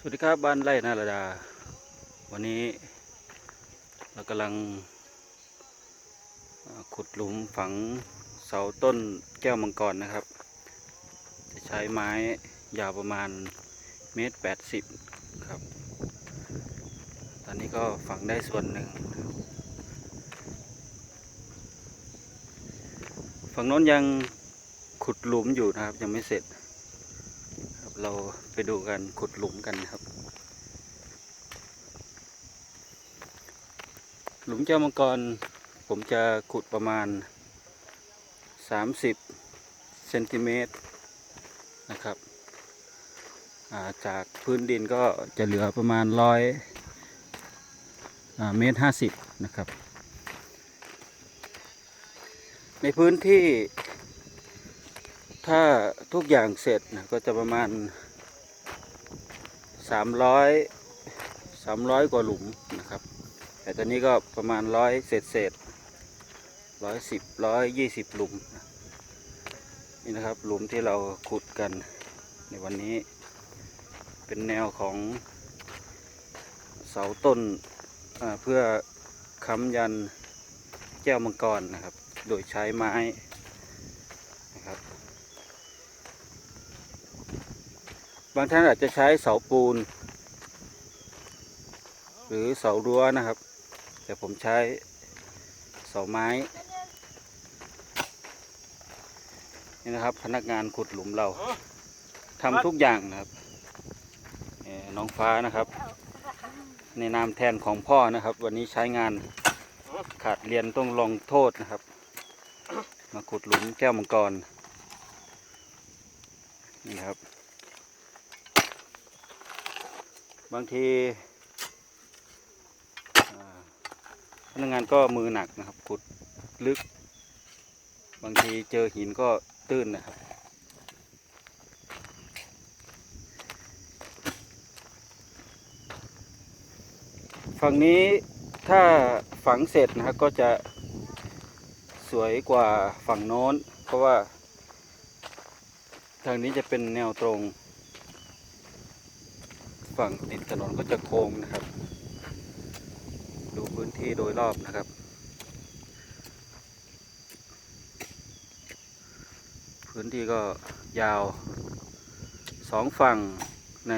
สวัสดีครับบ้านไร่นาราดา วันนี้เรากำลังขุดหลุมฝังเสาต้นแก้วมังกรนะครับ จะใช้ไม้ยาวประมาณเมตรแปดสิบครับ ตอนนี้ก็ฝังได้ส่วนหนึ่ง ฝั่งโน้นยังขุดหลุมอยู่นะครับยังไม่เสร็จ เราไปดูกันขุดหลุมกันครับ หลุมแก้วมังกร ผมจะขุดประมาณ 30เซนติเมตรนะครับาจากพื้นดินก็จะเหลือประมาณร้อยเมตรห้าสิบนะครับ ในพื้นที่ถ้าทุกอย่างเสร็จนะก็จะประมาณ 300 300กว่าหลุมนะครับ แต่ตอนนี้ก็ประมาณร้อยเศษเศษร้อยสิบร้อยยี่สิบหลุม นี่นะครับหลุมที่เราขุดกันในวันนี้ เป็นแนวของเสาต้นเพื่อค้ำยันแก้วมังกรนะครับ โดยใช้ไม้นะครับ บางท่านอาจจะใช้เสาปูน หรือเสารั้วนะครับ แต่ผมใช้เสาไม้นี่นะครับ พนักงานขุดหลุมเราทำทุกอย่างนะครับน้องฟ้านะครับ ในนามแทนของพ่อนะครับ วันนี้ใช้งานขาดเรียนต้องลงโทษนะครับ มาขุดหลุมแก้วมังกรนี่ครับ บางทีพนักงานก็มือหนักนะครับ ขุดลึก บางทีเจอหินก็ตื้นนะครับฝั่งนี้ถ้าฝังเสร็จนะครับก็จะสวยกว่าฝั่งโน้น เพราะว่า ทางนี้จะเป็นแนวตรง ฝั่งติดถนนก็จะโค้งนะครับ ดูพื้นที่โดยรอบนะครับ พื้นที่ก็ยาวสองฝั่งใน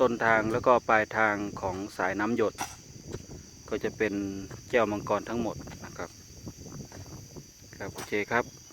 ต้นทางแล้วก็ปลายทางของสายน้ำหยด ก็จะเป็นแก้วมังกรทั้งหมดนะครับ ครับโอเคครับ